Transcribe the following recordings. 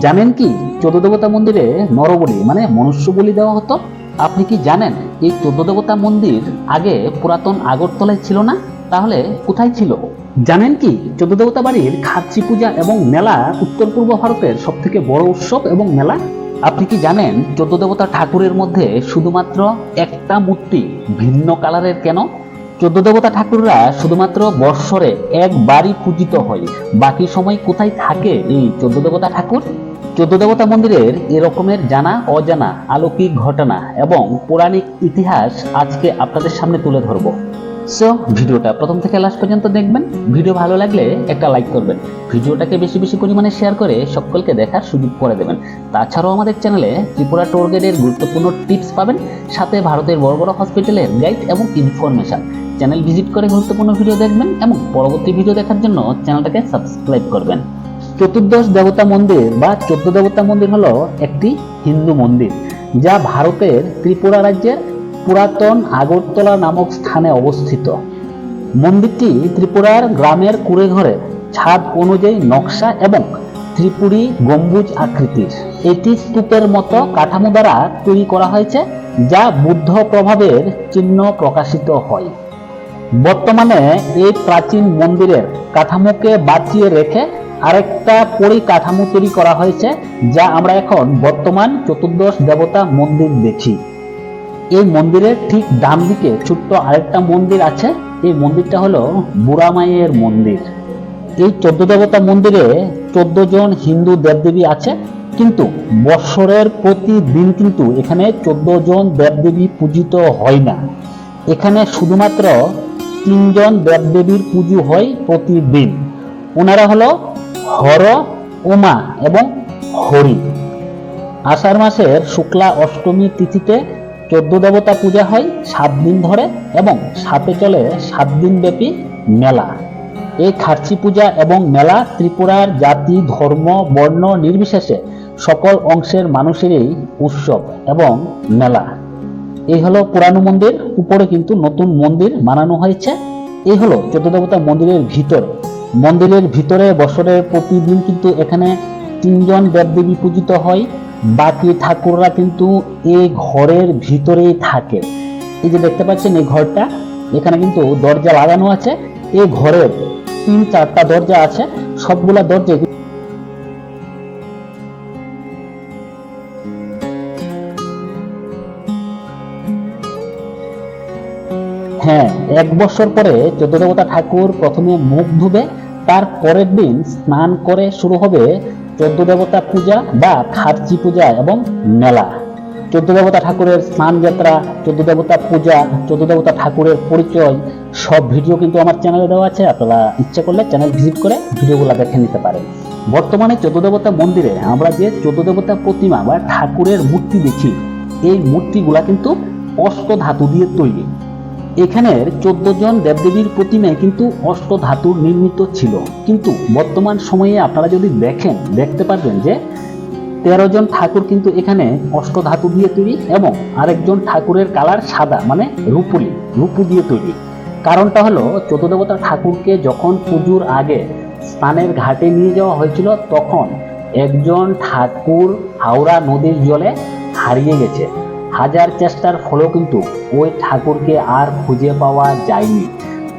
জানেন কি? চোদ্দ দেবতা মন্দিরে নরবলি মানে মনুষ্য বলি দেওয়া হতো। আপনি কি জানেন এই চোদ্দ দেবতা মন্দির আগে পুরাতন আগরতলায় ছিল না? তাহলে কোথায় ছিল? জানেন কি? চোদ্দ দেবতা বাড়ির খাচ্ছি পূজা এবং মেলা উত্তর পূর্ব ভারতের সব থেকে বড় উৎসব এবং মেলা। আপনি কি জানেন চোদ্দ দেবতা ঠাকুরের মধ্যে শুধুমাত্র একটা মূর্তি ভিন্ন কালারের কেন? চোদ্দ দেবতা ঠাকুররা শুধুমাত্র বৎসরে একবারই পূজিত হয়। বাকি সময় কোথায় থাকে এই চোদ্দ দেবতা ঠাকুর? চোদ্দ দেবতা মন্দিরের এরকমের জানা, অজানা, আলৌকিক ঘটনা এবং পৌরাণিক ইতিহাস আজকে আপনাদের সামনে তুলে ধরবো। সো ভিডিওটা প্রথম থেকে লাস্ট পর্যন্ত দেখবেন। ভিডিও ভালো লাগলে একটা লাইক করবেন। ভিডিওটাকে বেশি বেশি পরিমাণে শেয়ার করে সকলকে দেখার সুযোগ করে দেবেন। তাছাড়াও আমাদের চ্যানেলে ত্রিপুরা টোর গাইডের গুরুত্বপূর্ণ টিপস পাবেন। সাথে ভারতের বড় বড় হসপিটালের গাইড এবং ইনফরমেশন চ্যানেল ভিজিট করে গুরুত্বপূর্ণ ভিডিও দেখবেন এবং পরবর্তী ভিডিও দেখার জন্য চ্যানেলটাকে সাবস্ক্রাইব করবেন। চতুর্দশ দেবতা মন্দির বা চোদ্দ দেবতা মন্দির হলো একটি হিন্দু মন্দির, যা ভারতের ত্রিপুরা রাজ্যের পুরাতন আগরতলা নামক স্থানে অবস্থিত। মন্দিরটি ত্রিপুরার গ্রামের কুড়ে ঘরে ছাদ অনুযায়ী নকশা এবং ত্রিপুরী গম্বুজ আকৃতির। এটি স্তূপের মতো কাঠামো দ্বারা তৈরি করা হয়েছে, যা বুদ্ধ প্রভাবের চিহ্ন প্রকাশিত হয়। বর্তমানে এই প্রাচীন মন্দিরের কাঠামোকে বাঁচিয়ে রেখে আরেকটা পরিকাঠামো তৈরি করা হয়েছে, যা আমরা এখন বর্তমান চতুর্দশ দেবতা মন্দির দেখি। এই মন্দিরের ঠিক ডান দিকে ছোট্ট আরেকটা মন্দির আছে, এই মন্দিরটা হলো বুড়ামাইয়ের মন্দির। এই চোদ্দ দেবতা মন্দিরে চোদ্দ জন হিন্দু দেবদেবী আছে, কিন্তু বৎসরের প্রতিদিন কিন্তু এখানে চোদ্দ জন দেবদেবী পূজিত হয় না। এখানে শুধুমাত্র তিনজন দেবদেবীর পুজো হয় প্রতিদিন। ওনারা হলো হর, উমা এবং হরি। আষাঢ় মাসের শুক্লা অষ্টমী তিথিতে চোদ্দ দেবতা পূজা হয় সাত দিন ধরে এবং সাথে চলে সাত দিন ব্যাপী মেলা। এই খার্চি পূজা এবং মেলা ত্রিপুরার জাতি, ধর্ম, বর্ণ নির্বিশেষে সকল অংশের মানুষেরই উৎসব এবং মেলা। এই হলো পুরানো মন্দির, উপরে কিন্তু নতুন মন্দির বানানো হয়েছে। এই হলো চোদ্দ দেবতা মন্দিরের ভিতর। মন্দিরের ভিতরে বছরের প্রতিদিন কিন্তু এখানে তিনজন দেবদেবী পূজিত হয়। বাকি ঠাকুররা কিন্তু এই ঘরের ভিতরেই থাকে। এই যে দেখতে পাচ্ছেন এই ঘরটা, এখানে কিন্তু দরজা লাগানো আছে। এই ঘরের তিন চারটা দরজা আছে। সবগুলা দরজা হ্যাঁ এক বছর পরে চোদ্দ দেবতা ঠাকুর প্রথমে মুখ ধুবে, তার পরের দিন স্নান করে শুরু হবে চোদ্দ দেবতা পূজা বা খার্চি পূজা এবং মেলা। চোদ্দ দেবতা ঠাকুরের স্নান যাত্রা চোদ্দ দেবতা পূজা চোদ্দ দেবতা ঠাকুরের পরিচয়, সব ভিডিও কিন্তু আমার চ্যানেলে দেওয়া আছে। আপনারা ইচ্ছে করলে চ্যানেল ভিজিট করে ভিডিওগুলো দেখে নিতে পারেন। বর্তমানে চোদ্দ দেবতা মন্দিরে আমরা যে চোদ্দ দেবতা প্রতিমা বা ঠাকুরের মূর্তি দেখি, এই মূর্তিগুলা কিন্তু অষ্ট ধাতু দিয়ে তৈরি। এখানের চোদ্দ জন দেবদেবীর প্রতিমায় কিন্তু অষ্ট ধাতুর নির্মিত ছিল। কিন্তু বর্তমান সময়ে আপনারা যদি দেখেন, দেখতে পারবেন যে তেরো জন ঠাকুর কিন্তু এখানে অষ্ট ধাতু দিয়ে তৈরি এবং আরেকজন ঠাকুরের কালার সাদা মানে রূপুলি, রূপু দিয়ে তৈরি। কারণটা হলো চোদ্দ দেবতা ঠাকুরকে যখন পুজোর আগে স্নানের ঘাটে নিয়ে যাওয়া হয়েছিল, তখন একজন ঠাকুর হাওড়া নদীর জলে হারিয়ে গেছে। হাজার চেষ্টার ফলেও কিন্তু ওই ঠাকুরকে আর খুঁজে পাওয়া যায়নি।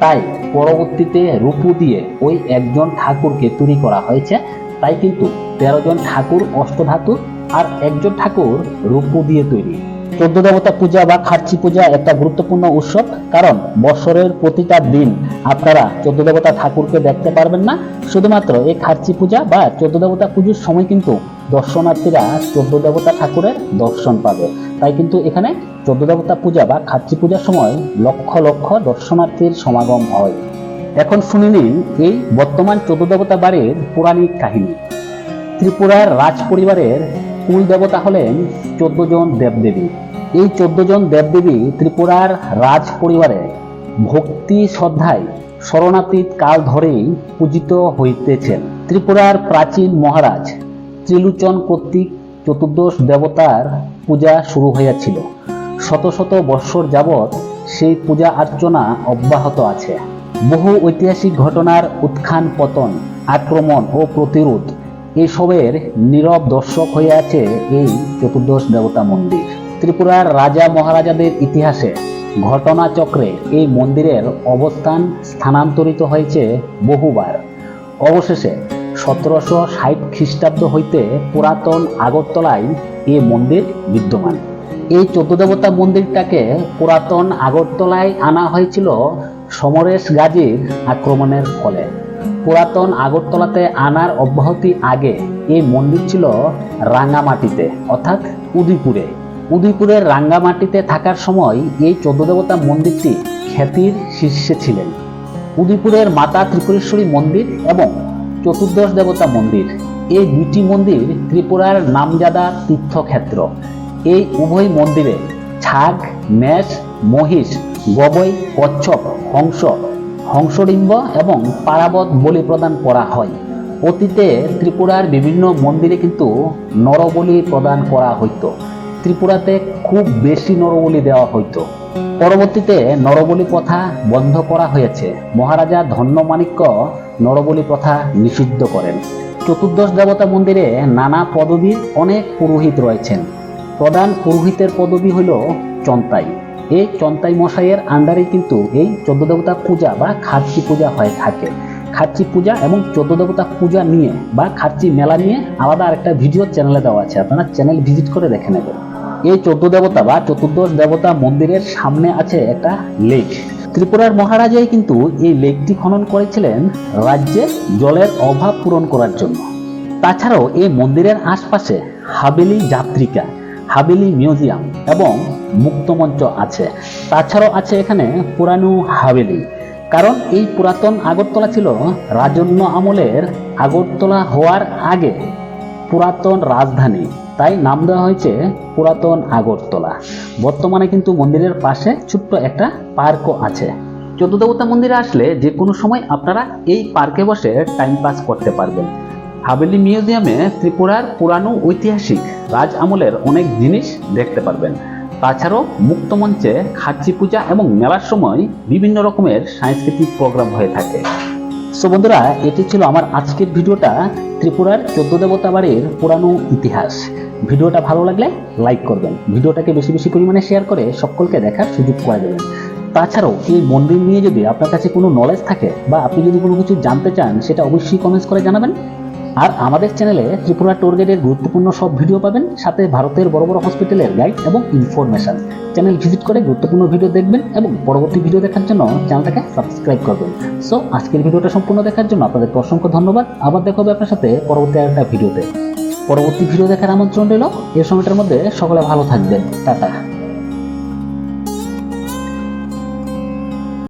তাই পরবর্তীতে রূপু দিয়ে ওই একজন ঠাকুরকে তৈরি করা হয়েছে। তাই কিন্তু তেরো জন ঠাকুর অষ্টধাতুর আর একজন ঠাকুর রূপু দিয়ে তৈরি। চোদ্দ দেবতা পূজা বা খার্চি পূজা একটা গুরুত্বপূর্ণ উৎসব, কারণ বছরের প্রতিটা দিন আপনারা চোদ্দ দেবতা ঠাকুরকে দেখতে পারবেন না। শুধুমাত্র এই খার্চি পূজা বা চোদ্দ দেবতা পুজোর সময় কিন্তু দর্শনার্থীরা চোদ্দ দেবতা ঠাকুরের দর্শন পাবে। তাই কিন্তু এখানে চোদ্দ দেবতা পূজা বা খাচ্চি পূজার সময় লক্ষ লক্ষ দর্শনার্থীর সমাগম হয়। এখন শুনে নিন এই বর্তমান চোদ্দ দেবতা বাড়ির পৌরাণিক কাহিনী। ত্রিপুরার রাজ পরিবারের কুল দেবতা হলেন চোদ্দ জন দেবদেবী। এই চোদ্দ জন দেবদেবী ত্রিপুরার রাজ পরিবারে ভক্তি শ্রদ্ধায় শরণাতীত কাল ধরেই পূজিত হইতেছেন। ত্রিপুরার প্রাচীন মহারাজ ত্রিলোচন কর্তৃক চতুর্দশ দেবতার পূজা শুরু হইয়াছিল। শত শত বৎসর যাবৎ সেই পূজা অর্চনা অব্যাহত আছে। বহু ঐতিহাসিক ঘটনার উত্থান, পতন, আক্রমণ ও প্রতিরোধ এসবের নীরব দর্শক হয়ে আছে এই চতুর্দশ দেবতা মন্দির। ত্রিপুরার রাজা মহারাজাদের ইতিহাসে ঘটনাচক্রে এই মন্দিরের অবস্থান স্থানান্তরিত হয়েছে বহুবার। অবশেষে সতেরোশো ষাট খ্রিস্টাব্দ হইতে পুরাতন আগরতলায় এ মন্দির বিদ্যমান। এই চোদ্দ দেবতা মন্দিরটাকে পুরাতন আগরতলায় আনা হয়েছিল সমরেশ গাজীর আক্রমণের ফলে। পুরাতন আগরতলাতে আনার অব্যাহতি আগে এই মন্দির ছিল রাঙ্গামাটিতে অর্থাৎ উদয়পুরে। উদয়পুরের রাঙ্গামাটিতে থাকার সময় এই চোদ্দ দেবতা মন্দিরটি খ্যাতির শীর্ষে ছিলেন। উদয়পুরের মাতা ত্রিপুরেশ্বরী মন্দির এবং চতুর্দশ দেবতা মন্দির। এই দুইটি মন্দির ত্রিপুরার নামজাদা তীর্থক্ষেত্র। এই উভয় মন্দিরে ছাগ মেষ মহিষ গবই কচ্ছপ, হংস হংসডিম্ব এবং পারাবত বলি প্রদান করা হয়। অতীতে ত্রিপুরার বিভিন্ন মন্দিরে কিন্তু নরবলি প্রদান করা হইতো। ত্রিপুরাতে খুব বেশি নরবলি দেওয়া হইতো। পরবর্তীতে নরবলি প্রথা বন্ধ করা হয়েছে। মহারাজা ধন্যমাণিক্য নরবলি প্রথা নিষিদ্ধ করেন। চতুর্দশ দেবতা মন্দিরে নানা পদবীর অনেক পুরোহিত রয়েছেন। প্রধান পুরোহিতের পদবী হল চন্তাই। এই চন্তাই মশাইয়ের আন্ডারে কিন্তু এই চোদ্দ দেবতা পূজা বা খার্চি পূজা হয়ে থাকে। খার্চি পূজা এবং চোদ্দ দেবতা পূজা নিয়ে বা খার্চি মেলা নিয়ে আলাদা আরেকটা ভিডিও চ্যানেলে দেওয়া আছে। আপনারা চ্যানেল ভিজিট করে দেখে নেবেন। এই চোদ্দ দেবতা বা চতুর্দশ দেবতা মন্দিরের সামনে আছে একটা লেক ত্রিপুরার মহারাজাই কিন্তু এই লেকটি খনন করেছিলেন রাজ্যে জলের অভাব পূরণ করার জন্য। তাছাড়াও এই মন্দিরের আশপাশে হাবেলি যাত্রিকা, হাবেলি মিউজিয়াম এবং মুক্তমঞ্চ আছে। তাছাড়াও আছে এখানে পুরানো হাবেলি। কারণ এই পুরাতন আগরতলা ছিল রাজন্য আমলের আগরতলা হওয়ার আগে পুরাতন রাজধানী। তাই নাম দেওয়া হয়েছে পুরাতন আগরতলা। বর্তমানে কিন্তু মন্দিরের পাশে ছোট্ট একটা পার্কও আছে। চোদ্দ দেবতা মন্দিরে আসলে যে কোনো সময় আপনারা এই পার্কে বসে টাইম পাস করতে পারবেন। হাবেলি মিউজিয়ামে ত্রিপুরার পুরানো ঐতিহাসিক রাজ আমলের অনেক জিনিস দেখতে পারবেন। তাছাড়াও মুক্তমঞ্চে খাচ্ছি পূজা এবং মেলার সময় বিভিন্ন রকমের সাংস্কৃতিক প্রোগ্রাম হয়ে থাকে। সো বন্ধুরা, এটি ছিল আমার আজকের ভিডিওটা ত্রিপুরার চোদ্দ দেবতা বাড়ির পুরানো ইতিহাস। ভিডিওটা ভালো লাগলে লাইক করবেন। ভিডিওটাকে বেশি বেশি পরিমাণে শেয়ার করে সকলকে দেখার সুযোগ করে দেবেন। তাছাড়াও, এই মন্দির নিয়ে যদি আপনার কাছে কোনো নলেজ থাকে বা আপনি যদি কোনো কিছু জানতে চান, সেটা অবশ্যই কমেন্টস করে জানাবেন। আর আমাদের চ্যানেলে ত্রিপুরা টোর গাইডের গুরুত্বপূর্ণ সব ভিডিও পাবেন। সাথে ভারতের বড় বড় হসপিটালের গাইড এবং ইনফরমেশন চ্যানেল ভিজিট করে গুরুত্বপূর্ণ ভিডিও দেখবেন এবং পরবর্তী ভিডিও দেখার জন্য চ্যানেলটাকে সাবস্ক্রাইব করবেন। সো আজকের ভিডিওটা সম্পূর্ণ দেখার জন্য আপনাদেরকে অসংখ্য ধন্যবাদ। আবার দেখা হবে আপনার সাথে পরবর্তী একটা ভিডিওতে পরবর্তী ভিডিও দেখার আমন্ত্রণ রইল। এই সময়টার মধ্যে সকলে ভালো থাকবেন। টাটা।